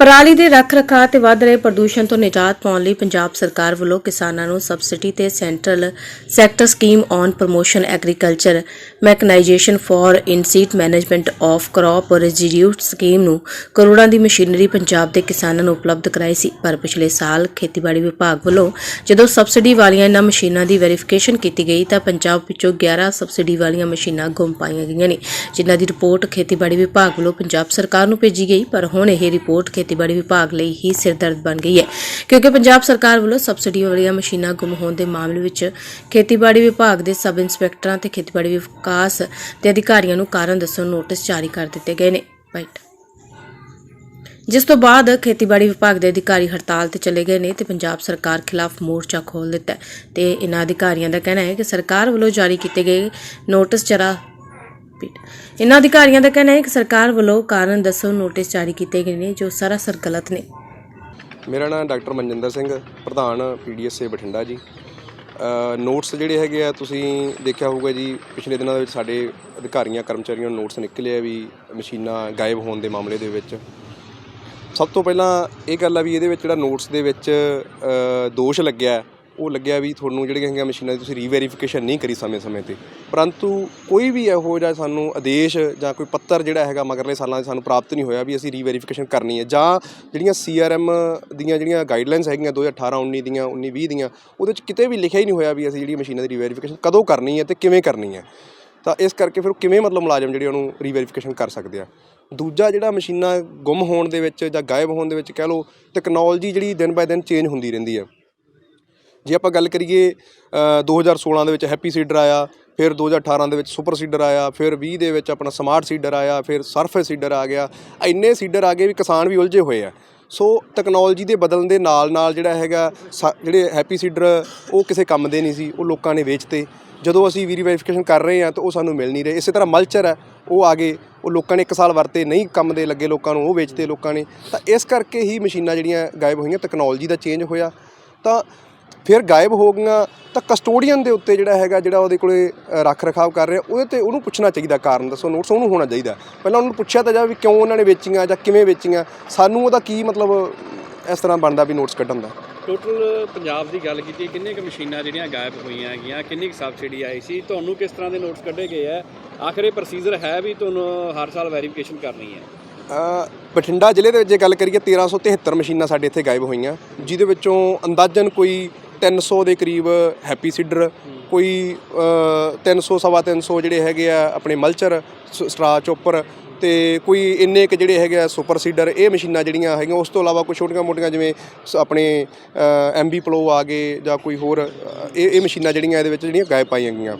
ਪਰਾਲੀ ਦੇ ਰੱਖ ਰਖਾਅ ਤੇ ਵੱਧ ਰਹੇ ਪ੍ਰਦੂਸ਼ਣ ਤੋਂ ਨਿਜਾਤ ਪਾਉਣ ਲਈ ਪੰਜਾਬ ਸਰਕਾਰ ਵੱਲੋਂ ਕਿਸਾਨਾਂ ਨੂੰ ਸਬਸਿਡੀ ਤੇ central sector scheme on promotion agriculture mechanisation for in situ management of crop residue scheme ਨੂੰ ਕਰੋੜਾਂ ਦੀ ਮਸ਼ੀਨਰੀ ਪੰਜਾਬ ਦੇ ਕਿਸਾਨਾਂ ਨੂੰ ਉਪਲਬਧ ਕਰਾਈ ਸੀ। ਪਰ ਪਿਛਲੇ ਸਾਲ ਖੇਤੀਬਾੜੀ ਵਿਭਾਗ ਵੱਲੋਂ ਜਦੋਂ ਸਬਸਿਡੀ ਵਾਲੀਆਂ ਇਹਨਾਂ ਮਸ਼ੀਨਾਂ ਦੀ ਵੈਰੀਫਿਕੇਸ਼ਨ ਕੀਤੀ ਗਈ ਤਾਂ ਪੰਜਾਬ ਵਿੱਚੋਂ 11 ਸਬਸਿਡੀ ਵਾਲੀਆਂ ਮਸ਼ੀਨਾਂ ਗੁੰਮ ਪਾਈਆਂ ਗਈਆਂ ਨੇ, ਜਿਨ੍ਹਾਂ ਦੀ ਰਿਪੋਰਟ ਖੇਤੀਬਾੜੀ ਵਿਭਾਗ ਵੱਲੋਂ ਪੰਜਾਬ ਸਰਕਾਰ ਨੂੰ ਭੇਜੀ ਗਈ। ਪਰ ਹੁਣ ਇਹ ਰਿਪੋਰਟ ਖੇਤੀਬਾੜੀ ਵਿਭਾਗ ਲਈ ਹੀ ਸਿਰਦਰਦ ਬਣ ਗਈ ਹੈ। ਕਿਉਂਕਿ ਪੰਜਾਬ ਸਰਕਾਰ ਵੱਲੋਂ ਸਬਸਿਡੀ ਵਾਲੀਆਂ ਮਸ਼ੀਨਾਂ ਗੁੰਮ ਹੋਣ ਦੇ ਮਾਮਲੇ ਵਿੱਚ ਖੇਤੀਬਾੜੀ ਵਿਭਾਗ ਦੇ ਸਬ ਇੰਸਪੈਕਟਰਾਂ ਤੇ ਖੇਤੀਬਾੜੀ ਵਿਕਾਸ ਦੇ ਅਧਿਕਾਰੀਆਂ ਨੂੰ ਕਾਰਨ ਦੱਸਣ ਨੋਟਿਸ ਜਾਰੀ ਕਰ ਦਿੱਤੇ ਗਏ ਨੇ। ਰਾਈਟ ਜਿਸ ਤੋਂ ਬਾਅਦ ਖੇਤੀਬਾੜੀ ਵਿਭਾਗ ਦੇ ਅਧਿਕਾਰੀ ਹੜਤਾਲ ਤੇ ਚਲੇ ਗਏ ਨੇ ਤੇ ਪੰਜਾਬ ਸਰਕਾਰ ਖਿਲਾਫ ਮੋਰਚਾ ਖੋਲ ਦਿੱਤਾ ਤੇ ਇਨ੍ਹਾਂ ਅਧਿਕਾਰੀਆਂ ਦਾ ਕਹਿਣਾ ਹੈ ਕਿ ਸਰਕਾਰ ਵੱਲੋਂ ਜਾਰੀ ਕੀਤੇ ਗਏ ਨੋਟਿਸ ਜਰਾ ਰਿਪੀਟ ਇਨ੍ਹਾਂ ਅਧਿਕਾਰੀਆਂ ਦਾ ਕਹਿਣਾ ਹੈ ਕਿ ਸਰਕਾਰ ਵੱਲੋਂ ਕਾਰਨ ਦੱਸੋ ਨੋਟਿਸ ਜਾਰੀ ਕੀਤੇ ਗਏ ਨੇ, ਜੋ ਸਰਾਸਰ ਗਲਤ ਨੇ। ਮੇਰਾ ਨਾਮ ਡਾਕਟਰ ਮਨਜਿੰਦਰ ਸਿੰਘ, ਪ੍ਰਧਾਨ ਪੀਡੀਐਸਏ ਬਠਿੰਡਾ ਜੀ। ਨੋਟਸ ਜਿਹੜੇ ਹੈਗੇ ਆ, ਤੁਸੀਂ ਦੇਖਿਆ ਹੋਊਗਾ ਜੀ, ਪਿਛਲੇ ਦਿਨਾਂ ਦੇ ਵਿੱਚ ਸਾਡੇ ਅਧਿਕਾਰੀਆਂ, ਕਰਮਚਾਰੀਆਂ ਨੂੰ ਨੋਟਸ ਨਿਕਲੇ ਆ ਵੀ ਮਸ਼ੀਨਾਂ ਗਾਇਬ ਹੋਣ ਦੇ ਮਾਮਲੇ ਦੇ ਵਿੱਚ। ਸਭ ਤੋਂ ਪਹਿਲਾਂ ਇਹ ਗੱਲ ਆ ਵੀ ਇਹਦੇ ਵਿੱਚ ਜਿਹੜਾ ਨੋਟਸ ਦੇ ਵਿੱਚ ਦੋਸ਼ ਲੱਗਿਆ ਉਹ ਲੱਗਿਆ ਵੀ ਤੁਹਾਨੂੰ ਜਿਹੜੀਆਂ ਹੈਗੀਆਂ ਮਸ਼ੀਨਾਂ ਦੀ ਤੁਸੀਂ ਰੀਵੈਰੀਫਿਕੇਸ਼ਨ ਨਹੀਂ ਕਰੀ ਸਮੇਂ-ਸਮੇਂ ਤੇ। ਪਰੰਤੂ ਕੋਈ ਵੀ ਇਹੋ ਜਿਹਾ ਸਾਨੂੰ ਆਦੇਸ਼ ਜਾਂ ਕੋਈ ਪੱਤਰ ਜਿਹੜਾ ਹੈਗਾ ਮਗਰਲੇ ਸਾਲਾਂ 'ਚ ਸਾਨੂੰ ਪ੍ਰਾਪਤ ਨਹੀਂ ਹੋਇਆ ਵੀ ਅਸੀਂ ਰੀਵੈਰੀਫਿਕੇਸ਼ਨ ਕਰਨੀ ਹੈ ਜਾਂ ਜਿਹੜੀਆਂ ਸੀਆਰਐਮ ਦੀਆਂ ਜਿਹੜੀਆਂ ਗਾਈਡਲਾਈਨਸ ਹੈਗੀਆਂ 2018 19 ਦੀਆਂ 19 20 ਦੀਆਂ, ਉਹਦੇ 'ਚ ਕਿਤੇ ਵੀ ਲਿਖਿਆ ਹੀ ਨਹੀਂ ਹੋਇਆ ਵੀ ਅਸੀਂ ਜਿਹੜੀ ਮਸ਼ੀਨਾਂ ਦੀ ਰੀਵੈਰੀਫਿਕੇਸ਼ਨ ਕਦੋਂ ਕਰਨੀ ਹੈ ਤੇ ਕਿਵੇਂ ਕਰਨੀ ਹੈ। ਤਾਂ ਇਸ ਕਰਕੇ ਫਿਰ ਉਹ ਕਿਵੇਂ ਮਤਲਬ ਮੁਲਾਜ਼ਮ ਜਿਹੜੇ ਉਹਨੂੰ ਰੀਵੈਰੀਫਿਕੇਸ਼ਨ ਕਰ ਸਕਦੇ ਆ। ਦੂਜਾ ਜਿਹੜਾ ਮਸ਼ੀਨਾਂ ਗੁੰਮ ਹੋਣ ਦੇ ਵਿੱਚ ਜਾਂ ਗਾਇਬ ਹੋਣ ਦੇ ਵਿੱਚ ਕਹਿ ਲਓ ਟੈਕਨੋਲੋਜੀ ਜਿਹੜੀ ਦਿਨ ਬਾਏ ਦਿਨ ਚੇਂਜ ਹੁੰਦੀ ਰਹਿੰਦੀ ਹੈ। ਜੇ ਆਪਾਂ ਗੱਲ ਕਰੀਏ ਅ, 2016 ਦੇ ਵਿੱਚ ਹੈਪੀ ਸੀਡਰ ਆਇਆ ਫਿਰ 2018 ਦੇ ਵਿੱਚ ਸੁਪਰ ਸੀਡਰ ਆਇਆ ਫਿਰ 20 ਦੇ ਵਿੱਚ ਆਪਣਾ ਸਮਾਰਟ ਸੀਡਰ ਆਇਆ ਫਿਰ ਸਰਫੇਸ ਸੀਡਰ ਆ ਗਿਆ। ਇੰਨੇ ਸੀਡਰ ਆ ਗਏ ਵੀ ਕਿਸਾਨ ਵੀ ਉਲਝੇ ਹੋਏ ਆ। ਸੋ ਟੈਕਨੋਲੋਜੀ ਦੇ ਬਦਲਣ ਦੇ ਨਾਲ ਨਾਲ ਜਿਹੜਾ ਹੈਗਾ ਸਾ- ਜਿਹੜੇ ਹੈਪੀ ਸੀਡਰ ਉਹ ਕਿਸੇ ਕੰਮ ਦੇ ਨਹੀਂ ਸੀ ਉਹ ਲੋਕਾਂ ਨੇ ਵੇਚਤੇ। ਜਦੋਂ ਅਸੀਂ ਵੈਰੀਫਿਕੇਸ਼ਨ ਕਰ ਰਹੇ ਹਾਂ ਤਾਂ ਉਹ ਸਾਨੂੰ ਮਿਲ ਨਹੀਂ ਰਹੇ। ਇਸੇ ਤਰ੍ਹਾਂ ਮਲਚਰ ਹੈ ਉਹ ਆ ਗਏ। ਉਹ ਲੋਕਾਂ ਨੇ ਇੱਕ ਸਾਲ ਵਰਤੇ ਨਹੀਂ ਕੰਮ ਦੇ ਲੱਗੇ ਲੋਕਾਂ ਨੂੰ ਉਹ ਵੇਚਤੇ ਲੋਕਾਂ ਨੇ। ਤਾਂ ਇਸ ਕਰਕੇ ਹੀ ਮਸ਼ੀਨਾਂ ਜਿਹੜੀਆਂ ਗਾਇਬ ਹੋਈਆਂ ਟੈਕਨੋਲੋਜੀ ਦਾ ਚੇਂਜ ਹੋਇਆ। ਤਾਂ ਫਿਰ ਗਾਇਬ ਹੋ ਗਈਆਂ ਤਾਂ ਕਸਟੋਡੀਅਨ ਦੇ ਉੱਤੇ ਜਿਹੜਾ ਹੈਗਾ ਜਿਹੜਾ ਉਹਦੇ ਕੋਲੇ ਰੱਖ ਰਖਾਵ ਕਰ ਰਿਹਾ ਉਹਦੇ ਤੇ ਉਹਨੂੰ ਪੁੱਛਣਾ ਚਾਹੀਦਾ ਕਾਰਨ ਦੱਸੋ ਨੋਟਸ ਉਹਨੂੰ ਹੋਣਾ ਚਾਹੀਦਾ। ਪਹਿਲਾਂ ਉਹਨੂੰ ਪੁੱਛਿਆ ਤਾਂ ਜਾਵੇ ਵੀ ਕਿਉਂ ਉਹਨਾਂ ਨੇ ਵੇਚੀਆਂ ਜਾਂ ਕਿਵੇਂ ਵੇਚੀਆਂ ਸਾਨੂੰ ਉਹਦਾ ਕੀ ਮਤਲਬ ਇਸ ਤਰ੍ਹਾਂ ਬਣਦਾ ਵੀ ਨੋਟਸ ਕੱਢਣ ਦਾ। ਟੋਟਲ ਪੰਜਾਬ ਦੀ ਗੱਲ ਕੀਤੀ ਕਿੰਨੇ ਕੁ ਮਸ਼ੀਨਾਂ ਜਿਹੜੀਆਂ ਗਾਇਬ ਹੋਈਆਂ ਹੈਗੀਆਂ ਕਿੰਨੀ ਕੁ ਸਬਸਿਡੀ ਆਈ ਸੀ ਤੁਹਾਨੂੰ ਕਿਸ ਤਰ੍ਹਾਂ ਦੇ ਨੋਟਸ ਕੱਢੇ ਗਏ ਆ? ਆਖਰ ਇਹ ਪ੍ਰੋਸੀਜਰ ਹੈ ਵੀ ਤੁਹਾਨੂੰ ਹਰ ਸਾਲ ਵੈਰੀਫਿਕੇਸ਼ਨ ਕਰਨੀ ਹੈ? ਬਠਿੰਡਾ ਜ਼ਿਲ੍ਹੇ ਦੇ ਵਿੱਚ ਜੇ ਗੱਲ ਕਰੀਏ 1373 ਮਸ਼ੀਨਾਂ ਸਾਡੇ ਇੱਥੇ ਗਾਇਬ ਹੋਈਆਂ ਜਿਹਦੇ ਵਿੱਚੋਂ ਅੰਦਾਜ਼ਨ ਕੋਈ 300 ਦੇ ਕਰੀਬ ਹੈਪੀ ਸੀਡਰ ਕੋਈ ਅ, 300 ਸਵਾ 300 ਜਿਹੜੇ ਹੈਗੇ ਆ ਆਪਣੇ ਮਲਚਰ ਸ- ਸਟਰਾ ਚੋਪਰ ਤੇ ਕੋਈ ਇੰਨੇ ਕੁ ਜਿਹੜੇ ਹੈਗੇ ਆ ਸੁਪਰ ਸੀਡਰ ਇਹ ਮਸ਼ੀਨਾਂ ਜਿਹੜੀਆਂ ਹੈਗੀਆਂ ਉਸ ਤੋਂ ਇਲਾਵਾ ਕੋਈ ਛੋਟੀਆਂ ਮੋਟੀਆਂ ਜਿਵੇਂ ਸ- ਆਪਣੇ ਐਮਬੀ ਪਲੋ ਆ ਗਏ ਜਾਂ ਕੋਈ ਹੋਰ ਇਹ ਇਹ ਮਸ਼ੀਨਾਂ ਜਿਹੜੀਆਂ ਇਹਦੇ ਵਿੱਚ ਜਿਹੜੀਆਂ ਗਾਇਬ ਪਾਈਆਂ ਗਈਆਂ।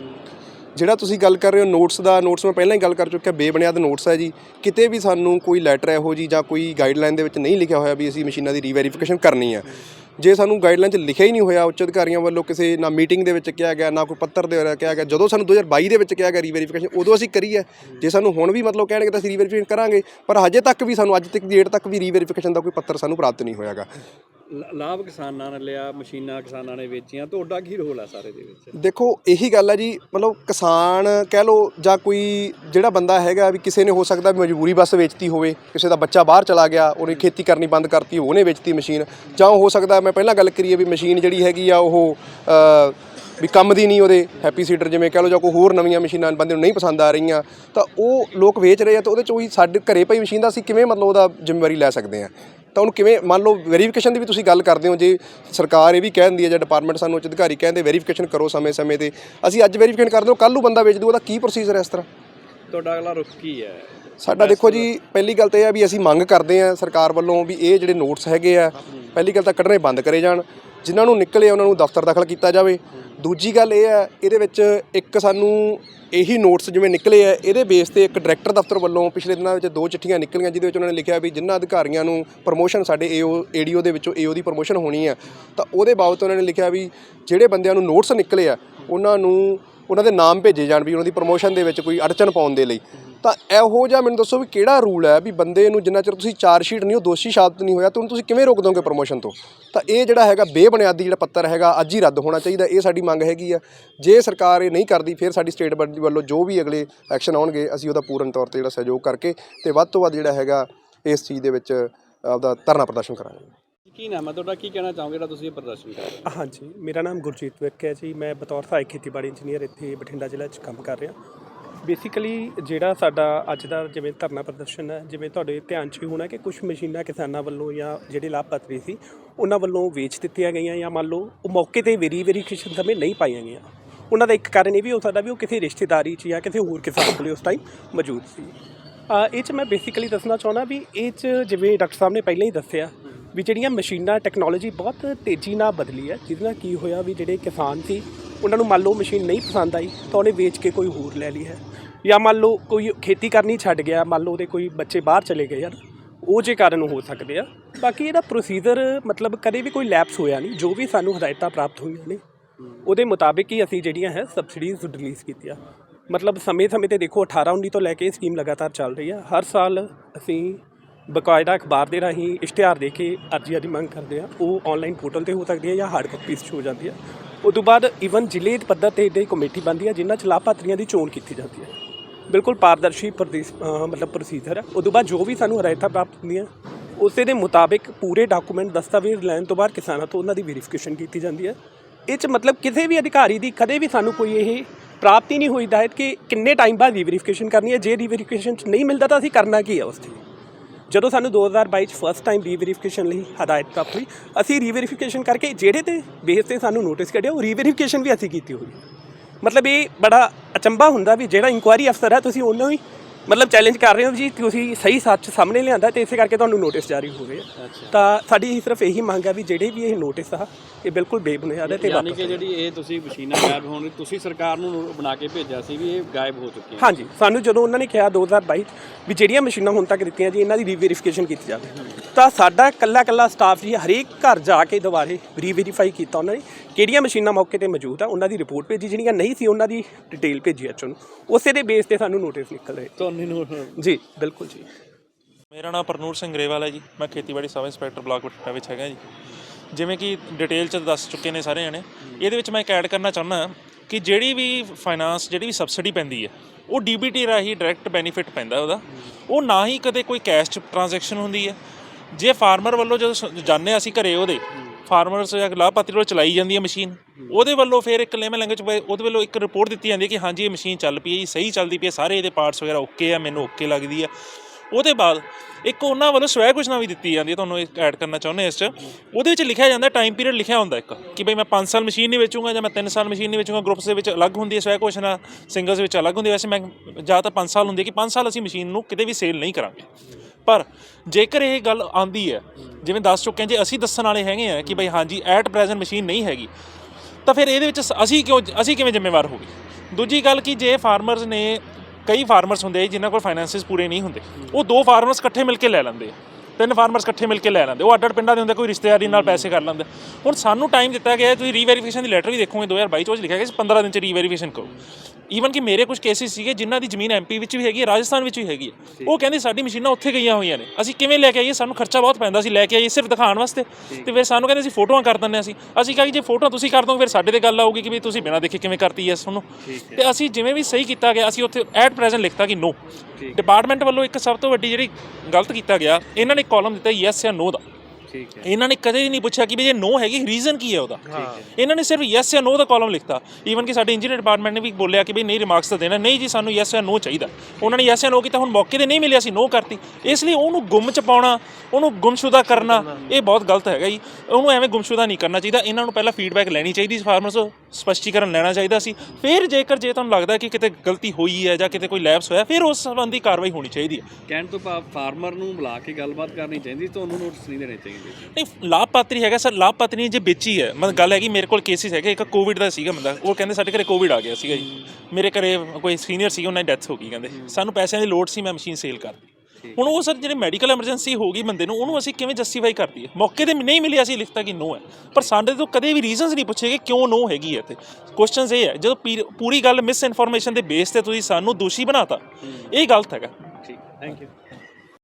ਜਿਹੜਾ ਤੁਸੀਂ ਗੱਲ ਕਰ ਰਹੇ ਹੋ ਨੋਟਸ ਦਾ ਨੋਟਸ ਮੈਂ ਪਹਿਲਾਂ ਹੀ ਗੱਲ ਕਰ ਚੁੱਕਿਆ ਬੇਬੁਨਿਆਦ ਨੋਟਸ ਹੈ ਜੀ। ਕਿਤੇ ਵੀ ਸਾਨੂੰ ਕੋਈ ਲੈਟਰ ਇਹੋ ਜੀ ਜਾਂ ਕੋਈ ਗਾਈਡਲਾਈਨ ਦੇ ਵਿੱਚ ਨਹੀਂ ਲਿਖਿਆ ਹੋਇਆ ਵੀ ਅਸੀਂ ਮਸ਼ੀਨਾਂ ਦੀ ਰੀਵੈਰੀਫਿਕੇਸ਼ਨ ਕਰਨੀ ਹੈ। ਜੇ ਸਾਨੂੰ ਗਾਈਡਲਾਈਨ 'ਚ ਲਿਖਿਆ ਹੀ ਨਹੀਂ ਹੋਇਆ, ਉੱਚ ਅਧਿਕਾਰੀਆਂ ਵੱਲੋਂ ਕਿਸੇ ਨਾ ਮੀਟਿੰਗ ਦੇ ਵਿੱਚ ਕਿਹਾ ਗਿਆ, ਨਾ ਕੋਈ ਪੱਤਰ ਦੇ ਕਿਹਾ ਗਿਆ, ਜਦੋਂ ਸਾਨੂੰ 2022 ਦੇ ਵਿੱਚ ਕਿਹਾ ਗਿਆ ਰੀਵੈਰੀਫਿਕੇਸ਼ਨ ਉਦੋਂ ਅਸੀਂ ਕਰੀ ਹੈ। ਜੇ ਸਾਨੂੰ ਹੁਣ ਵੀ ਮਤਲਬ ਕਹਿਣਗੇ ਤਾਂ ਅਸੀਂ ਰੀਵੈਰੀਫਿਕੇਸ਼ਨ ਕਰਾਂਗੇ, ਪਰ ਹਜੇ ਤੱਕ ਵੀ ਸਾਨੂੰ ਅੱਜ ਤੱਕ ਦੀ ਡੇਟ ਤੱਕ ਵੀ ਰੀਵੈਰੀਫਿਕੇਸ਼ਨ ਦਾ ਕੋਈ ਪੱਤਰ ਸਾਨੂੰ ਪ੍ਰਾਪਤ ਨਹੀਂ ਹੋਇਆਗਾ। ਲਾਭ ਕਿਸਾਨਾਂ ਨੇ ਲਿਆ, ਮਸ਼ੀਨਾਂ ਕਿਸਾਨਾਂ ਨੇ ਵੇਚੀਆਂ, ਤੁਹਾਡਾ ਕੀ ਰੋਲ ਹੈ ਸਾਰੇ ਦੇ ਵਿੱਚ? ਦੇਖੋ, ਇਹੀ ਗੱਲ ਹੈ ਜੀ, ਮਤਲਬ ਕਿਸਾਨ ਕਹਿ ਲੋ ਜਾਂ ਕੋਈ ਜਿਹੜਾ ਬੰਦਾ ਹੈਗਾ ਵੀ ਕਿਸੇ ਨੇ ਹੋ ਸਕਦਾ ਵੀ ਮਜਬੂਰੀ ਬਸ ਵੇਚਤੀ ਹੋਵੇ, ਕਿਸੇ ਦਾ ਬੱਚਾ ਬਾਹਰ ਚਲਾ ਗਿਆ, ਉਹਨੇ ਖੇਤੀ ਕਰਨੀ ਬੰਦ ਕਰਤੀ, ਉਹਨੇ ਵੇਚਤੀ ਮਸ਼ੀਨ, ਜਾਂ ਹੋ ਸਕਦਾ, ਮੈਂ ਪਹਿਲਾਂ ਗੱਲ ਕਰੀਏ ਵੀ ਮਸ਼ੀਨ ਜਿਹੜੀ ਹੈਗੀ ਆ ਉਹ ਵੀ ਕੰਮ ਦੀ ਨਹੀਂ ਉਹਦੇ, ਹੈਪੀ ਸੀਡਰ ਜਿਵੇਂ ਕਹਿ ਲਓ ਜਾਂ ਕੋਈ ਹੋਰ ਨਵੀਆਂ ਮਸ਼ੀਨਾਂ ਬੰਦੇ ਨੂੰ ਨਹੀਂ ਪਸੰਦ ਆ ਰਹੀਆਂ, ਤਾਂ ਉਹ ਲੋਕ ਵੇਚ ਰਹੇ ਆ, ਤਾਂ ਉਹਦੇ ਚ ਹੀ ਸਾਡੇ ਘਰੇ ਪਈ ਮਸ਼ੀਨ ਦਾ ਅਸੀਂ ਕਿਵੇਂ ਮਤਲਬ ਉਹਦਾ ਜ਼ਿੰਮੇਵਾਰੀ ਲੈ ਸਕਦੇ ਆ? ਤਾਂ ਉਹਨੂੰ ਕਿਵੇਂ ਮੰਨ ਲਓ ਵੈਰੀਫਿਕੇਸ਼ਨ ਦੀ ਵੀ ਤੁਸੀਂ ਗੱਲ ਕਰਦੇ ਹੋ ਜੇ ਸਰਕਾਰ ਇਹ ਵੀ ਕਹਿੰਦੀ ਹੈ ਜਾਂ ਡਿਪਾਰਟਮੈਂਟ ਸਾਨੂੰ ਉੱਚ ਅਧਿਕਾਰੀ ਕਹਿੰਦੇ ਵੈਰੀਫਿਕੇਸ਼ਨ ਕਰੋ ਸਮੇਂ-ਸਮੇਂ ਤੇ ਅਸੀਂ ਅੱਜ ਵੈਰੀਫਿਕੇਸ਼ਨ ਕਰਦੇ ਹਾਂ ਕੱਲ ਨੂੰ ਬੰਦਾ ਵੇਚ ਦੂ ਉਹਦਾ ਕੀ ਪ੍ਰੋਸੀਜਰ ਹੈ ਇਸ ਤਰ੍ਹਾਂ? ਤੁਹਾਡਾ ਅਗਲਾ ਰੁਖ ਕੀ ਹੈ? ਸਾਡਾ ਦੇਖੋ ਜੀ ਪਹਿਲੀ ਗੱਲ ਤਾਂ ਇਹ ਆ ਵੀ ਅਸੀਂ ਮੰਗ ਕਰਦੇ ਆ ਸਰਕਾਰ ਵੱਲੋਂ ਵੀ ਇਹ ਜਿਹੜੇ ਨੋਟਸ ਹੈਗੇ ਆ ਪਹਿਲੀ ਗੱਲ ਤਾਂ ਕੱਢਣੇ ਬੰਦ ਕਰੇ ਜਾਣ। ਜਿਨ੍ਹਾਂ ਨੂੰ ਨਿਕਲੇ ਉਹਨਾਂ ਨੂੰ ਦਫ਼ਤਰ ਦਾਖਲ ਕੀਤਾ ਜਾਵੇ। ਦੂਜੀ ਗੱਲ ਇਹ ਹੈ, ਇਹਦੇ ਵਿੱਚ ਇੱਕ ਸਾਨੂੰ ਇਹੀ ਨੋਟਸ ਜਿਵੇਂ ਨਿਕਲੇ ਆ, ਇਹਦੇ ਬੇਸ ਤੇ ਇੱਕ ਡਾਇਰੈਕਟਰ ਦਫ਼ਤਰ ਵੱਲੋਂ ਪਿਛਲੇ ਦਿਨਾਂ ਵਿੱਚ ਦੋ ਚਿੱਠੀਆਂ ਨਿਕਲੀਆਂ, ਜਿਹਦੇ ਵਿੱਚ ਉਹਨਾਂ ਨੇ ਲਿਖਿਆ ਵੀ ਜਿਨ੍ਹਾਂ ਅਧਿਕਾਰੀਆਂ ਨੂੰ ਪ੍ਰਮੋਸ਼ਨ ਸਾਡੇ ਏਓ ਏਡੀਓ ਦੇ ਵਿੱਚੋਂ ਏਓ ਦੀ ਪ੍ਰਮੋਸ਼ਨ ਹੋਣੀ ਆ, ਤਾਂ ਉਹਦੇ ਬਾਬਤ ਉਹਨਾਂ ਨੇ ਲਿਖਿਆ ਵੀ ਜਿਹੜੇ ਬੰਦਿਆਂ ਨੂੰ ਨੋਟਸ ਨਿਕਲੇ ਆ, ਉਹਨਾਂ ਨੂੰ, ਉਹਨਾਂ ਦੇ ਨਾਮ ਭੇਜੇ ਜਾਣ ਵੀ ਉਹਨਾਂ ਦੀ ਪ੍ਰਮੋਸ਼ਨ ਦੇ ਵਿੱਚ ਕੋਈ ਅੜਚਨ ਪਾਉਣ ਦੇ ਲਈ। ਤਾਂ ਇਹੋ ਜਿਹਾ ਮੈਨੂੰ ਦੱਸੋ ਵੀ ਕਿਹੜਾ ਰੂਲ ਹੈ ਵੀ ਬੰਦੇ ਨੂੰ ਜਿੰਨਾ ਚਿਰ ਤੁਸੀਂ ਚਾਰ ਸ਼ੀਟ ਨਹੀਂ ਉਹ ਦੋਸ਼ੀ ਸਾਬਤ ਨਹੀਂ ਹੋਇਆ ਤਾਂ ਉਹਨੂੰ ਤੁਸੀਂ ਕਿਵੇਂ ਰੋਕ ਦੋਗੇ ਪ੍ਰਮੋਸ਼ਨ ਤੋਂ? ਤਾਂ ਇਹ ਜਿਹੜਾ ਹੈਗਾ ਬੇਬੁਨਿਆਦੀ ਜਿਹੜਾ ਪੱਤਰ ਹੈਗਾ ਅੱਜ ਹੀ ਰੱਦ ਹੋਣਾ ਚਾਹੀਦਾ ਇਹ ਸਾਡੀ ਮੰਗ ਹੈਗੀ ਆ। ਜੇ ਸਰਕਾਰ ਇਹ ਨਹੀਂ ਕਰਦੀ ਫਿਰ ਸਾਡੀ ਸਟੇਟ ਬੋਰਡ ਵੱਲੋਂ ਜੋ ਵੀ ਅਗਲੇ ਐਕਸ਼ਨ ਆਉਣਗੇ ਅਸੀਂ ਉਹਦਾ ਪੂਰਨ ਤੌਰ ਤੇ ਜਿਹੜਾ ਸਹਿਯੋਗ ਕਰਕੇ ਤੇ ਵੱਧ ਤੋਂ ਵੱਧ ਜਿਹੜਾ ਹੈਗਾ ਇਸ ਚੀਜ਼ ਦੇ ਵਿੱਚ ਆਪਦਾ ਧਰਨਾ ਪ੍ਰਦਰਸ਼ਨ ਕਰਾਂਗੇ। ਕੀ ਨਾਮ ਹੈ ਤੁਹਾਡਾ? ਕੀ ਕਹਿਣਾ ਚਾਹੋਗੇ ਜਿਹੜਾ ਤੁਸੀਂ ਇਹ ਪ੍ਰਦਰਸ਼ਨ ਕਰ ਰਹੇ ਹੋ? ਹਾਂਜੀ ਮੇਰਾ ਨਾਮ ਗੁਰਜੀਤ ਵਿਕ ਹੈ ਜੀ। ਮੈਂ ਬਤੌਰ ਸਹਾਇਕ ਖੇਤੀਬਾੜੀ ਇੰਜੀਨੀਅਰ ਇੱਥੇ ਬਠਿੰਡਾ ਜ਼ਿਲ੍ਹਾ 'ਚ ਕੰਮ ਕਰ ਰਿਹਾ। ਬੇਸਿਕਲੀ ਜਿਹੜਾ ਸਾਡਾ ਅੱਜ ਦਾ ਜਿਵੇਂ ਧਰਨਾ ਪ੍ਰਦਰਸ਼ਨ ਹੈ, ਜਿਵੇਂ ਤੁਹਾਡੇ ਧਿਆਨ 'ਚ ਹੀ ਹੋਣਾ ਕਿ ਕੁਝ ਮਸ਼ੀਨਾਂ ਕਿਸਾਨਾਂ ਵੱਲੋਂ ਜਾਂ ਜਿਹੜੇ ਲਾਭਪਾਤਰੀ ਸੀ, ਉਹਨਾਂ ਵੱਲੋਂ ਵੇਚ ਦਿੱਤੀਆਂ ਗਈਆਂ ਜਾਂ ਮੰਨ ਲਓ ਉਹ ਮੌਕੇ ਤੇ ਵੇਰੀ ਵੈਰੀਫਿਕੇਸ਼ਨ ਸਮੇਂ ਨਹੀਂ ਪਾਈਆਂ ਗਈਆਂ। ਉਹਨਾਂ ਦਾ ਇੱਕ ਕਾਰਨ ਇਹ ਵੀ ਹੋ ਸਕਦਾ ਵੀ ਉਹ ਕਿਸੇ ਰਿਸ਼ਤੇਦਾਰੀ 'ਚ ਜਾਂ ਕਿਸੇ ਹੋਰ ਕਿਸਾਨ ਕੋਲੇ ਉਸ ਟਾਈਮ ਮੌਜੂਦ ਸੀ। ਇਹ 'ਚ ਮੈਂ ਬੇਸਿਕਲੀ ਦੱਸਣਾ ਚਾਹੁੰਦਾ ਵੀ ਇਹ 'ਚ ਜਿਵੇਂ ਡਾਕਟਰ ਸਾਹਿਬ ਨੇ ਪਹਿਲਾਂ ਹੀ ਦੱਸਿਆ ਵੀ ਜਿਹੜੀਆਂ ਮਸ਼ੀਨਾਂ ਟੈਕਨੋਲੋਜੀ ਬਹੁਤ ਤੇਜ਼ੀ ਨਾਲ ਬਦਲੀ ਹੈ, ਜਿਹਦੇ ਨਾਲ ਕੀ ਹੋਇਆ ਵੀ ਜਿਹੜੇ ਕਿਸਾਨ ਸੀ ਉਹਨਾਂ ਨੂੰ ਮੰਨ ਲਓ ਮਸ਼ੀਨ ਨਹੀਂ ਪਸੰਦ ਆਈ, ਤਾਂ ਉਹਨੇ ਵੇਚ ਕੇ ਕੋਈ ਹੋਰ ਲੈ ਲਈ ਹੈ। ਜਾਂ ਮੰਨ ਲਓ ਕੋਈ ਖੇਤੀ ਕਰਨੀ ਛੱਡ ਗਿਆ, ਮੰਨ ਲਓ ਉਹਦੇ ਕੋਈ ਬੱਚੇ ਬਾਹਰ ਚਲੇ ਗਏ ਯਾਰ ਉਹ ਜੇ ਕਾਰਨ ਹੋ ਸਕਦੇ ਆ। ਬਾਕੀ ਇਹਦਾ ਪ੍ਰੋਸੀਜਰ ਮਤਲਬ ਕਦੇ ਵੀ ਕੋਈ ਲੈਪਸ ਹੋਇਆ ਨਹੀਂ, ਜੋ ਵੀ ਸਾਨੂੰ ਹਦਾਇਤਾਂ ਪ੍ਰਾਪਤ ਹੋਈਆਂ ਨੇ, ਉਹਦੇ ਮੁਤਾਬਿਕ ਹੀ ਅਸੀਂ ਜਿਹੜੀਆਂ ਹੈ ਸਬਸਿਡੀਜ਼ ਰਿਲੀਜ਼ ਕੀਤੀਆਂ। ਮਤਲਬ ਸਮੇਂ-ਸਮੇਂ ਤੇ ਦੇਖੋ 18 19 ਤੋਂ ਲੈ ਕੇ ਇਹ ਸਕੀਮ ਲਗਾਤਾਰ ਚੱਲ ਰਹੀ ਹੈ ਹਰ ਸਾਲ ਅਸੀਂ ਬਕਾਇਦਾ ਅਖਬਾਰ ਦੇ ਰਾਹੀਂ ਇਸ਼ਤਿਹਾਰ ਦੇ ਕੇ ਅਰਜ਼ੀਆਂ ਦੀ ਮੰਗ ਕਰਦੇ ਆ। ਉਹ ਆਨਲਾਈਨ ਪੋਰਟਲ ਤੇ ਹੋ ਸਕਦੀ ਹੈ ਜਾਂ ਹਾਰਡ ਕਾਪੀਜ਼ 'ਚ ਹੋ ਜਾਂਦੀ ਹੈ ਉਸ ਤੋਂ ਬਾਅਦ ਈਵਨ ਜ਼ਿਲ੍ਹੇ ਪੱਧਰ ਤੇ ਇਹਦੀ ਕਮੇਟੀ ਬਣਦੀ ਹੈ, ਜਿਨ੍ਹਾਂ 'ਚ ਲਾਭਪਾਤਰੀਆਂ ਦੀ ਚੋਣ ਕੀਤੀ ਜਾਂਦੀ ਹੈ। ਬਿਲਕੁਲ ਪਾਰਦਰਸ਼ੀ ਪ੍ਰਦੇਸ਼ ਮਤਲਬ ਪ੍ਰੋਸੀਜਰ ਹੈ। ਉਸ ਤੋਂ ਬਾਅਦ ਜੋ ਵੀ ਸਾਨੂੰ ਹਦਾਇਤਾਂ ਪ੍ਰਾਪਤ ਹੁੰਦੀਆਂ, ਉਸੇ ਦੇ ਮੁਤਾਬਿਕ ਪੂਰੇ ਡਾਕੂਮੈਂਟ ਦਸਤਾਵੇਜ਼ ਲੈਣ ਤੋਂ ਬਾਅਦ ਕਿਸਾਨਾਂ ਤੋਂ ਉਹਨਾਂ ਦੀ ਵੈਰੀਫਿਕੇਸ਼ਨ ਕੀਤੀ ਜਾਂਦੀ ਹੈ। ਇਹ 'ਚ ਮਤਲਬ ਕਿਸੇ ਵੀ ਅਧਿਕਾਰੀ ਦੀ ਕਦੇ ਵੀ ਸਾਨੂੰ ਕੋਈ ਇਹ ਪ੍ਰਾਪਤੀ ਨਹੀਂ ਹੋਈ ਹਦਾਇਤ ਕਿ ਕਿੰਨੇ ਟਾਈਮ ਬਾਅਦ ਰੀਵੈਰੀਫਿਕੇਸ਼ਨ ਕਰਨੀ ਹੈ। ਜੇ ਰੀਵੈਰੀਫਿਕੇਸ਼ਨ 'ਚ ਨਹੀਂ ਮਿਲਦਾ ਤਾਂ ਅਸੀਂ ਕਰਨਾ ਕੀ ਹੈ ਉਸ ਤੇ? ਜਦੋਂ ਸਾਨੂੰ 2022 ਚ ਫਸਟ ਟਾਈਮ ਰੀਵੈਰੀਫਿਕੇਸ਼ਨ ਲਈ ਹਦਾਇਤ ਪ੍ਰਾਪਤ ਹੋਈ, ਅਸੀਂ ਰੀਵੈਰੀਫਿਕੇਸ਼ਨ ਕਰਕੇ ਜਿਹੜੇ ਤੇ ਬੇਸ ਤੇ ਸਾਨੂੰ ਨੋਟਿਸ ਕੱਢਿਆ, ਉਹ ਰੀਵੈਰੀਫਿਕੇਸ਼ਨ ਵੀ ਅਸੀਂ ਕੀਤੀ ਹੋਈ। ਮਤਲਬ ਇਹ ਬੜਾ ਅਚੰਭਾ ਹੁੰਦਾ ਵੀ ਜਿਹੜਾ ਇਨਕੁਆਇਰੀ ਅਫਸਰ ਹੈ, ਤੁਸੀਂ ਉਹਨੂੰ ਹੀ ਮਤਲਬ ਚੈਲੰਜ ਕਰ ਰਹੇ ਹੋ ਜੀ ਤੁਸੀਂ ਸਹੀ ਸੱਚ ਸਾਹਮਣੇ ਲਿਆਂਦਾ ਤੇ ਇਸੇ ਕਰਕੇ ਤੁਹਾਨੂੰ ਨੋਟਿਸ ਜਾਰੀ ਹੋ ਰਹੇ ਆ। ਤਾਂ ਸਾਡੀ ਸਿਰਫ ਇਹੀ ਮੰਗ ਹੈ ਵੀ ਜਿਹੜੇ ਵੀ ਇਹ ਨੋਟਿਸ ਆ ਇਹ ਬਿਲਕੁਲ ਬੇਬੁਨਿਆਦ ਹੈ ਤੇ ਯਾਨੀ ਵਾਪਸ ਕਿ ਜਿਹੜੀ ਇਹ ਤੁਸੀਂ ਮਸ਼ੀਨਾਂ ਗਾਇਬ ਹੋਣ ਦੀ ਤੁਸੀਂ ਸਰਕਾਰ ਨੂੰ ਬਣਾ ਕੇ ਭੇਜਿਆ ਸੀ ਵੀ ਇਹ ਗਾਇਬ ਹੋ ਚੁੱਕੀਆਂ ਹਾਂਜੀ ਸਾਨੂੰ ਜਦੋਂ ਉਹਨਾਂ ਨੇ ਕਿਹਾ 2022 'ਚ ਵੀ ਜਿਹੜੀਆਂ ਮਸ਼ੀਨਾਂ ਹੁਣ ਤੱਕ ਦਿੱਤੀਆਂ ਜੀ ਇਹਨਾਂ ਦੀ ਰੀਵੈਰੀਫਿਕੇਸ਼ਨ ਕੀਤੀ ਜਾਵੇ। ਤਾਂ ਸਾਡਾ ਕੱਲਾ ਕੱਲਾ ਸਟਾਫ ਜੀ ਹਰੇਕ ਘਰ ਜਾ ਕੇ ਦੁਬਾਰੇ ਰੀਵੈਰੀਫਾਈ ਕੀਤਾ ਉਹਨਾਂ ਨੇ। ਕਿਹੜੀਆਂ ਮਸ਼ੀਨਾਂ ਮੌਕੇ ਤੇ ਮੌਜੂਦ ਆ ਉਹਨਾਂ ਦੀ ਰਿਪੋਰਟ ਭੇਜੀ ਜਿਹੜੀਆਂ ਨਹੀਂ ਸੀ ਉਹਨਾਂ ਦੀ ਡਿਟੇਲ ਭੇਜੀ ਐਚ ਨੂੰ ਉਸੇ ਦੇ ਬੇਸ ਤੇ ਸਾਨੂੰ ਨੋਟਿਸ ਨਿਕਲ ਰਹੇ। ਤੁਹਾਨੂੰ ਜੀ ਬਿਲਕੁਲ ਜੀ। ਮੇਰਾ ਨਾਮ ਪ੍ਰਨੂਰ ਸਿੰਘ ਗਰੇਵਾਲ ਹੈ ਜੀ। ਮੈਂ ਖੇਤੀਬਾੜੀ ਸਬ ਇੰਸਪੈਕਟਰ ਬਲਾਕ ਬਠਿੰਡਾ ਵਿੱਚ ਹੈਗਾ ਜੀ। ਜਿਵੇਂ ਕਿ ਡਿਟੇਲ ਚ ਦੱਸ ਚੁੱਕੇ ਨੇ ਸਾਰੇ ਜਣੇ। ਇਹਦੇ ਵਿੱਚ ਮੈਂ ਇੱਕ ਐਡ ਕਰਨਾ ਚਾਹੁੰਦਾ ਕਿ ਜਿਹੜੀ ਵੀ ਫਾਈਨਾਂਸ ਜਿਹੜੀ ਵੀ ਸਬਸਿਡੀ ਪੈਂਦੀ ਹੈ ਉਹ ਡੀਬੀਟੀ ਰਾਹੀਂ ਡਾਇਰੈਕਟ ਬੈਨੀਫਿਟ ਪੈਂਦਾ ਉਹਦਾ। ਉਹ ਨਾ ਹੀ ਕਦੇ ਕੋਈ ਕੈਸ਼ ਚ ਟ੍ਰਾਂਜੈਕਸ਼ਨ ਹੁੰਦੀ ਹੈ। ਜੇ ਫਾਰਮਰ ਵੱਲੋਂ ਜਦੋਂ ਸ- ਜਾਂਦੇ ਹਾਂ ਅਸੀਂ ਘਰੇ ਉਹਦੇ ਫਾਰਮਰਸ ਜਾਂ ਲਾਭਪਾਤਰੀ ਵੱਲੋਂ ਚਲਾਈ ਜਾਂਦੀ ਹੈ ਮਸ਼ੀਨ, ਉਹਦੇ ਵੱਲੋਂ ਫਿਰ ਇੱਕ ਲੇਮਨ ਲੈਂਗੁਏਜ ਉਹਦੇ ਵੱਲੋਂ ਇੱਕ ਰਿਪੋਰਟ ਦਿੱਤੀ ਜਾਂਦੀ ਹੈ ਕਿ ਹਾਂਜੀ, ਇਹ ਮਸ਼ੀਨ ਚੱਲ ਪਈ ਹੈ ਜੀ, ਸਹੀ ਚੱਲਦੀ ਪਈ ਹੈ, ਸਾਰੇ ਇਹਦੇ ਪਾਰਟਸ ਵਗੈਰਾ ਓਕੇ ਆ, ਮੈਨੂੰ ਓਕੇ ਲੱਗਦੀ ਆ। ਉਹਦੇ ਬਾਅਦ ਇੱਕ ਉਹਨਾਂ ਵੱਲੋਂ ਸਵੈ ਘੋਸ਼ਣਾ ਵੀ ਦਿੱਤੀ ਜਾਂਦੀ ਹੈ, ਤੁਹਾਨੂੰ ਇਹ ਐਡ ਕਰਨਾ ਚਾਹੁੰਦੇ ਇਸ 'ਚ। ਉਹਦੇ ਵਿੱਚ ਲਿਖਿਆ ਜਾਂਦਾ ਟਾਈਮ ਪੀਰੀਅਡ ਲਿਖਿਆ ਹੁੰਦਾ ਇੱਕ, ਕਿ ਬਈ ਮੈਂ 5 ਸਾਲ ਮਸ਼ੀਨ ਨਹੀਂ ਵੇਚੂੰਗਾ ਜਾਂ ਮੈਂ 3 ਸਾਲ ਮਸ਼ੀਨ ਨਹੀਂ ਵੇਚੂੰਗਾ ਗਰੁੱਪਸ ਦੇ ਵਿੱਚ ਅਲੱਗ ਹੁੰਦੀ ਹੈ ਸਵੈ ਘੋਸ਼ਣਾ ਸਿੰਗਲਸ ਵਿੱਚ ਅਲੱਗ ਹੁੰਦੀ ਹੈ। ਵੈਸੇ ਮੈਂ ਜ਼ਿਆਦਾਤਰ 5 ਸਾਲ ਹੁੰਦੀ ਹੈ ਕਿ 5 ਸਾਲ ਅਸੀਂ ਮਸ਼ੀਨ ਨੂੰ ਕਿਤੇ ਵੀ ਸੇਲ ਨਹੀਂ ਕਰਾਂਗੇ। ਪਰ ਜੇਕਰ ਇਹ ਗੱਲ ਆਂਦੀ ਹੈ, ਜਿਵੇਂ ਦੱਸ ਚੁੱਕੇ ਹਾਂ, ਜੇ ਅਸੀਂ ਦੱਸਣ ਵਾਲੇ ਹੈਗੇ ਆ ਕਿ ਬਈ ਹਾਂਜੀ ਐਟ ਪ੍ਰੈਜ਼ੈਂਟ ਮਸ਼ੀਨ ਨਹੀਂ ਹੈਗੀ, ਤਾਂ ਫਿਰ ਇਹਦੇ ਵਿੱਚ ਸ- ਅਸੀਂ ਕਿਉਂ ਅਸੀਂ ਕਿਵੇਂ ਜ਼ਿੰਮੇਵਾਰ ਹੋ ਗਏ? ਦੂਜੀ ਗੱਲ ਕਿ ਜੇ ਫਾਰਮਰਸ ਨੇ, ਕਈ ਫਾਰਮਰਸ ਹੁੰਦੇ ਆ ਜਿਨ੍ਹਾਂ ਕੋਲ ਫਾਈਨੈਂਸਿਸ ਪੂਰੇ ਨਹੀਂ ਹੁੰਦੇ, ਉਹ ਦੋ ਫਾਰਮਰਸ ਇਕੱਠੇ ਮਿਲ ਕੇ ਲੈ ਲੈਂਦੇ ਆ। ਤਿੰਨ ਫਾਰਮਰਸ ਇਕੱਠੇ ਮਿਲ ਕੇ ਲੈ ਲੈਂਦੇ। ਉਹ ਅੱਡ ਅੱਡ ਪਿੰਡਾਂ ਦੇ ਹੁੰਦੇ ਕੋਈ ਰਿਸ਼ਤੇਦਾਰੀ ਨਾਲ ਪੈਸੇ ਕਰ ਲੈਂਦੇ। ਹੁਣ ਸਾਨੂੰ ਟਾਈਮ ਦਿੱਤਾ ਗਿਆ ਤੁਸੀਂ ਰੀਵੈਰੀਫਿਕੇਸ਼ਨ ਦੀ ਲੈਟਰ ਵੀ ਦੇਖੋਗੇ 2022 ਚ ਉਹ 'ਚ ਲਿਖਿਆ ਗਿਆ ਸੀ 15 ਦਿਨ ਚ ਰੀਵੈਰੀਫਿਕੇਸ਼ਨ ਕਰੋ। ਈਵਨ ਕਿ ਮੇਰੇ ਕੁਝ ਕੇਸਿਸ ਸੀਗੇ ਜਿਨ੍ਹਾਂ ਦੀ ਜ਼ਮੀਨ ਐਮਪੀ ਵਿੱਚ ਵੀ ਹੈਗੀ ਹੈ ਰਾਜਸਥਾਨ ਵਿੱਚ ਵੀ ਹੈਗੀ ਹੈ। ਉਹ ਕਹਿੰਦੇ ਸਾਡੀ ਮਸ਼ੀਨਾਂ ਉੱਥੇ ਗਈਆਂ ਹੋਈਆਂ ਨੇ। ਅਸੀਂ ਕਿਵੇਂ ਲੈ ਕੇ ਆਈਏ? ਸਾਨੂੰ ਖਰਚਾ ਬਹੁਤ ਪੈਂਦਾ ਸੀ ਲੈ ਕੇ ਆਈਏ ਸਿਰਫ ਦਿਖਾਉਣ ਵਾਸਤੇ। ਤੇ ਫਿਰ ਸਾਨੂੰ ਕਹਿੰਦੇ ਸੀ ਫੋਟੋਆਂ ਕਰ ਦਿੰਦੇ ਅਸੀਂ। ਅਸੀਂ ਕਿਹਾ ਕਿ ਜੇ ਫੋਟੋਆਂ ਤੁਸੀਂ ਕਰ ਦੋਗੇ ਫਿਰ ਸਾਡੇ ਤੇ ਗੱਲ ਆਊਗੀ ਕਿ ਵੀ ਤੁਸੀਂ ਬਿਨਾਂ ਦੇਖੇ ਕਿਵੇਂ ਕਰਤੀ ਐ ਤੁਹਾਨੂੰ ਤੇ ਅਸੀਂ ਜਿਵੇਂ ਵੀ ਸਹੀ ਕੀਤਾ ਗਿਆ ਅਸੀਂ ਉੱਥੇ ਐਟ ਪ੍ਰੈਜ਼ੈਂਟ ਲਿਖਤਾ ਕਿ ਨੋ ਡਿਪਾਰਟਮੈਂਟ ਵੱਲੋਂ ਇੱਕ ਸਭ ਤੋਂ ਵੱਡੀ ਜਿਹੜੀ ਗਲਤ ਕੀਤਾ ਗਿਆ ਇਹਨਾਂ ਨੇ ਕਾਲਮ ਦਿੱਤਾ ਯੈਸ ਜਾਂ ਨੋ ਦਾ ਠੀਕ ਹੈ। ਇਹਨਾਂ ਨੇ ਕਦੇ ਵੀ ਨਹੀਂ ਪੁੱਛਿਆ ਕਿ ਵੀ ਜੇ ਨੋ ਹੈਗੀ ਰੀਜ਼ਨ ਕੀ ਹੈ ਉਹਦਾ? ਇਹਨਾਂ ਨੇ ਸਿਰਫ ਯੈਸ ਜਾਂ ਨੋ ਦਾ ਕਾਲਮ ਲਿਖਤਾ। ਈਵਨ ਕਿ ਸਾਡੇ ਇੰਜੀਨੀਅਰ ਡਿਪਾਰਟਮੈਂਟ ਨੇ ਵੀ ਬੋਲਿਆ ਕਿ ਵੀ ਨਹੀਂ ਰਿਮਾਰਕਸ ਤਾਂ ਦੇਣਾ। ਨਹੀਂ ਜੀ ਸਾਨੂੰ ਯੈਸ ਜਾਂ ਨੋ ਚਾਹੀਦਾ। ਉਹਨਾਂ ਨੇ ਯੈਸ ਜਾਂ ਨੋ ਕੀਤਾ ਹੁਣ ਮੌਕੇ ਤੇ ਨਹੀਂ ਮਿਲਿਆ ਸੀ ਨੋ ਕਰਤੀ। ਇਸ ਲਈ ਉਹਨੂੰ ਗੁੰਮ ਚ ਪਾਉਣਾ ਉਹਨੂੰ ਗੁੰਮਸ਼ੁਦਾ ਕਰਨਾ ਇਹ ਬਹੁਤ ਗਲਤ ਹੈਗਾ ਜੀ। ਉਹਨੂੰ ਐਵੇਂ ਗੁੰਮਸ਼ੁਦਾ ਨਹੀਂ ਕਰਨਾ ਚਾਹੀਦਾ। ਇਹਨਾਂ ਨੂੰ ਪਹਿਲਾਂ ਫੀਡਬੈਕ ਲੈਣੀ ਚਾਹੀਦੀ ਸੀ ਫਾਰਮਰਸ ਤੋਂ। ਸਪਸ਼ਟੀਕਰਨ ਲੈਣਾ ਚਾਹੀਦਾ ਸੀ। ਫਿਰ ਜੇਕਰ ਜੇ ਤੁਹਾਨੂੰ ਲੱਗਦਾ ਕਿ ਕਿਤੇ ਗਲਤੀ ਹੋਈ ਹੈ ਜਾਂ ਕਿਤੇ ਕੋਈ ਲੈਪਸ ਹੋਇਆ ਫਿਰ ਉਸ ਸੰਬੰਧੀ ਕਾਰਵਾਈ ਹੋਣੀ ਚਾਹੀਦੀ ਹੈ। ਕਹਿਣ ਤੋਂ ਭਾਵ ਫਾਰਮਰ ਨੂੰ ਬੁਲਾ ਕੇ ਗੱਲਬਾਤ ਕਰਨੀ ਚਾਹੀਦੀ ਤੁਹਾਨੂੰ ਨੋਟਿਸ ਨਹੀਂ ਦੇਣੇ ਚਾਹੀਦੇ। ਨਹੀਂ ਲਾਭਪਾਤਰੀ ਹੈਗਾ ਸਰ ਲਾਭਪਾਤਰੀ ਜੇ ਵੇਚੀ ਹੈ ਮਤਲਬ ਗੱਲ ਹੈਗੀ ਮੇਰੇ ਕੋਲ ਕੇਸਿਸ ਹੈਗੇ ਇੱਕ ਕੋਵਿਡ ਦਾ ਸੀਗਾ ਬੰਦਾ ਉਹ ਕਹਿੰਦੇ ਸਾਡੇ ਘਰੇ ਕੋਵਿਡ ਆ ਗਿਆ ਸੀਗਾ ਜੀ। ਮੇਰੇ ਘਰੇ ਕੋਈ ਸੀਨੀਅਰ ਸੀ ਉਹਨਾਂ ਦੀ ਡੈਥ ਹੋ ਗਈ ਕਹਿੰਦੇ। ਸਾਨੂੰ ਪੈਸਿਆਂ ਦੀ ਲੋੜ ਸੀ ਮੈਂ ਮਸ਼ੀਨ ਸੇਲ ਕਰਤੀ ਹੁਣ ਉਹ ਸਰ ਜਿਹੜੇ ਮੈਡੀਕਲ ਐਮਰਜੈਂਸੀ ਹੋ ਗਈ ਬੰਦੇ ਨੂੰ ਉਹਨੂੰ ਅਸੀਂ ਕਿਵੇਂ ਜਸਟੀਫਾਈ ਕਰਦੀ ਹੈ? ਮੌਕੇ ਤੇ ਨਹੀਂ ਮਿਲਿਆ ਸੀ ਲਿਖਤਾ ਕਿ ਨੋ ਹੈ। ਪਰ ਸਾਡੇ ਤੋਂ ਕਦੇ ਵੀ ਰੀਜ਼ਨਸ ਨਹੀਂ ਪੁੱਛੇ ਕਿ ਕਿਉਂ ਨੋ ਹੈਗੀ ਹੈ ਤੇ ਕੁਐਸਚਨਸ ਇਹ ਹੈ ਜਦੋਂ ਪੀ- ਪੂਰੀ ਗੱਲ ਮਿਸ ਇਨਫੋਰਮੇਸ਼ਨ ਦੇ ਬੇਸ ਤੇ ਤੁਸੀਂ ਸਾਨੂੰ ਦੋਸ਼ੀ ਬਣਾਤਾ ਇਹ ਗਲਤ ਹੈਗਾ। ਠੀਕ। Thank you